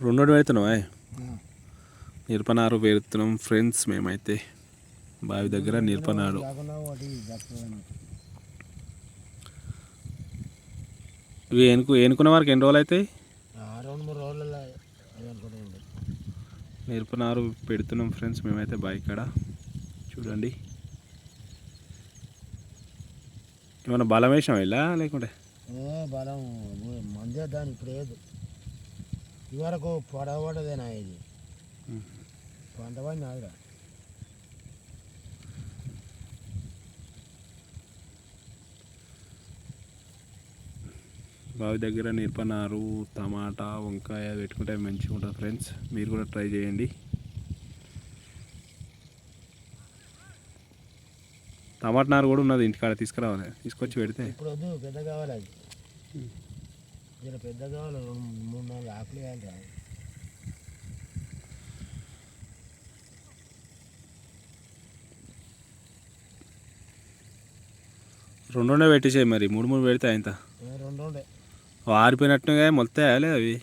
రెండోటి పెడుతున్నావా నిరపనారు పెడుతున్నాం ఫ్రెండ్స్ మేమైతే బావి దగ్గర నిరపనారు. ఇవి ఏనుకు ఏనుకున్న వారికి ఎన్ని రోజులు అవుతాయి నిరపనారు పెడుతున్నాం ఫ్రెండ్స్ మేమైతే బావి కాడ. చూడండి. ఏమన్నా బలం వేసాం ఇలా లేకుంటే? బలం మందే దాని ఇప్పుడు ఇవరకు పొడవడదేనా ఇది. పంట పని బావి దగ్గర నిరపనారు టమాటా వంకాయ పెట్టుకుంటే మంచిగా ఉంటుంది ఫ్రెండ్స్. మీరు కూడా ట్రై చేయండి. టమాటా నారు కూడా ఉన్నది ఇంటికాడ తీసుకురావాలి. తీసుకొచ్చి పెడితే. ఇప్పుడు వద్దు పెద్ద కావాలి అది. జర పెద్ద కావాలి రెండు మూడు నాలుగు ఆకులు వేయాలి రా. రెండు రెండే పెట్టేసాయి మరి మూడు మూడు పెడితే ఏ రెండు ఉండే ఆరిపోయినట్టుగా మొత్తం వేయాలి అవి.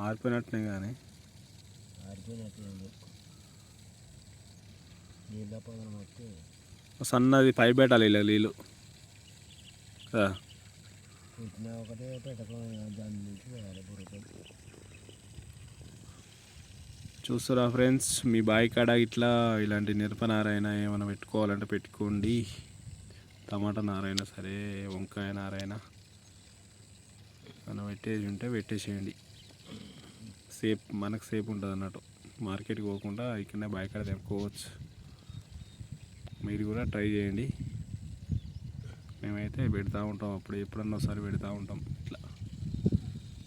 ఆరిపోయినట్టునే కానీ. సన్నది పై పెట్టాలి ఇలా నీళ్ళు. కదా పుట్టిన ఒకటే పెట్టకం దాని నుంచి వేరే బుర్రతో చూస్తారా ఫ్రెండ్స్ మీ బావి కాడ ఇట్లా ఇలాంటి నిరపనారైనా ఏమైనా పెట్టుకోవాలంటే పెట్టుకోండి. టమాటా నారాయణ సరే వంకాయ నారైనా మనం పెట్టేసి ఉంటే పెట్టేసేయండి. సేఫ్ మనకు సేఫ్ ఉంటుంది అన్నట్టు. మార్కెట్కి పోకుండా ఇక్కడనే బావి కాడ తెప్పుకోవచ్చు మీరు కూడా ట్రై చేయండి. మేమైతే పెడతా ఉంటాం. అప్పుడు ఎప్పుడన్నా ఒకసారి పెడతా ఉంటాం. ఇట్లా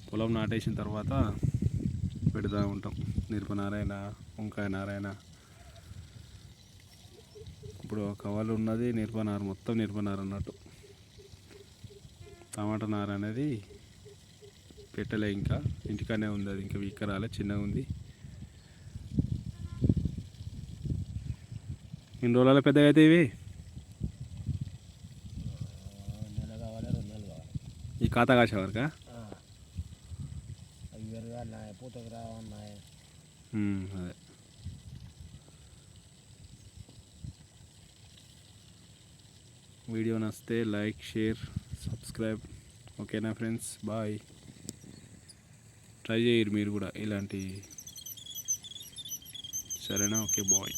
పొలం నాటేసిన తర్వాత పెడతా ఉంటాం. నిరప నారాయణ వంకాయ నారాయణ ఇప్పుడు కవలు ఉన్నది నిర్పనార మొత్తం నిర్పనార అన్నట్టు. టమాటా నార అనేది పెట్టలే ఇంకా. ఇంటికానే ఉంది అది ఇంకా వీక్ రాలే చిన్నగా ఉంది. ఎన్ని రోజుల పెద్దగా అయితే ఇవి నెల కావాలి రెండు నెలలు కావాలి ఈ ఖాతా కాసే వరకా. అవి పూతకు రావన్నాయి అదే. వీడియో నచ్చితే లైక్ షేర్ సబ్స్క్రైబ్. ఓకేనా ఫ్రెండ్స్? బాయ్. ట్రై చేయరు మీరు కూడా ఇలాంటి. సరేనా? Okay bye.